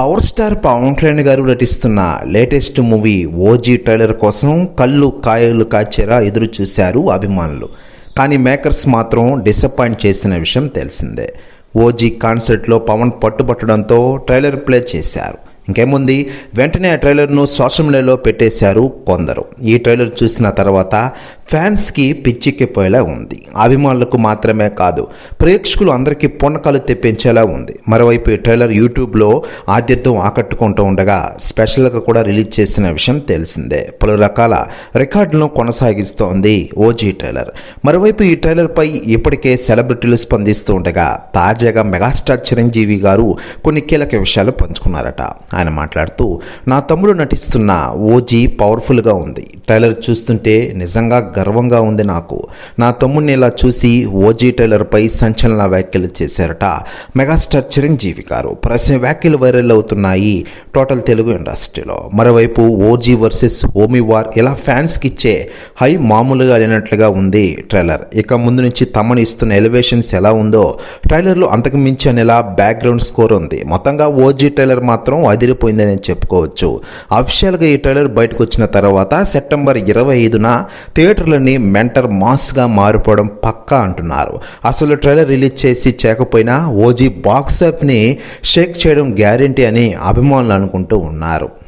Power star Pawan Kalyan గారు నటిస్తున్న latest movie OG trailer కోసం కళ్ళు కాయలు కాచేరా ఎదురు చూశారు అభిమానులు. కానీ మేకర్స్ మాత్రం డిసప్పాయింట్ చేసిన విషయం తెలిసిందే. ఓజీ కాన్సర్ట్లో పవన్ పట్టుబట్టడంతో ట్రైలర్ ప్లే చేశారు. ఇంకేముంది? వెంటనే ఆ ట్రైలర్ను సోషల్ మీడియాలో పెట్టేశారు కొందరు. ఈ ట్రైలర్ చూసిన తర్వాత ఫ్యాన్స్కి పిచ్చెక్కిపోయేలా ఉంది. అభిమానులకు మాత్రమే కాదు ప్రేక్షకులు అందరికీ పొన్నకాలు తెప్పించేలా ఉంది. మరోవైపు ఈ ట్రైలర్ యూట్యూబ్లో ఆద్యత్వం ఆకట్టుకుంటూ ఉండగా స్పెషల్గా కూడా రిలీజ్ చేసిన విషయం తెలిసిందే. పలు రకాల రికార్డులను కొనసాగిస్తోంది ఓజీ ట్రైలర్. మరోవైపు ఈ ట్రైలర్పై ఇప్పటికే సెలబ్రిటీలు స్పందిస్తూ ఉండగా తాజాగా మెగాస్టార్ చిరంజీవి గారు కొన్ని కీలక విషయాలు పంచుకున్నారట. ఆయన మాట్లాడుతూ నా తమ్ముడు నటిస్తున్న ఓజీ పవర్ఫుల్గా ఉంది. ట్రైలర్ చూస్తుంటే నిజంగా గర్వంగా ఉంది నాకు. నా తమ్ముడిని ఇలా చూసి ఓజీ ట్రైలర్పై సంచలన వ్యాఖ్యలు చేశారట. మెగాస్టార్ చిరంజీవి గారు. ప్రశ్న వ్యాఖ్యలు వైరల్ అవుతున్నాయి టోటల్ తెలుగు ఇండస్ట్రీలో. మరోవైపు ఓజీ వర్సెస్ ఓమి వార్ ఇలా ఫ్యాన్స్కి ఇచ్చే హై మామూలుగా లేనట్లుగా ఉంది ట్రైలర్ ఇక ముందు నుంచి తమను ఇస్తున్న ఎలివేషన్స్ ఎలా ఉందో ట్రైలర్లో అంతకు మించి అనేలా బ్యాక్గ్రౌండ్ స్కోర్ ఉంది. మొత్తంగా ఓజీ ట్రైలర్ మాత్రం అదిరిపోయిందని చెప్పుకోవచ్చు. అఫిషియల్గా ఈ ట్రైలర్ బయటకు వచ్చిన తర్వాత సెప్టెంబర్ ఇరవై ఐదున థియేటర్లని మెంటర్ మాస్గా మారిపోవడం పక్కా అంటున్నారు. అసలు ట్రైలర్ రిలీజ్ చేసి చేయకపోయినా ఓజీ బాక్సాప్ని షేక్ చేయడం గ్యారంటీ అని అభిమానులు అనుకుంటూ ఉన్నారు.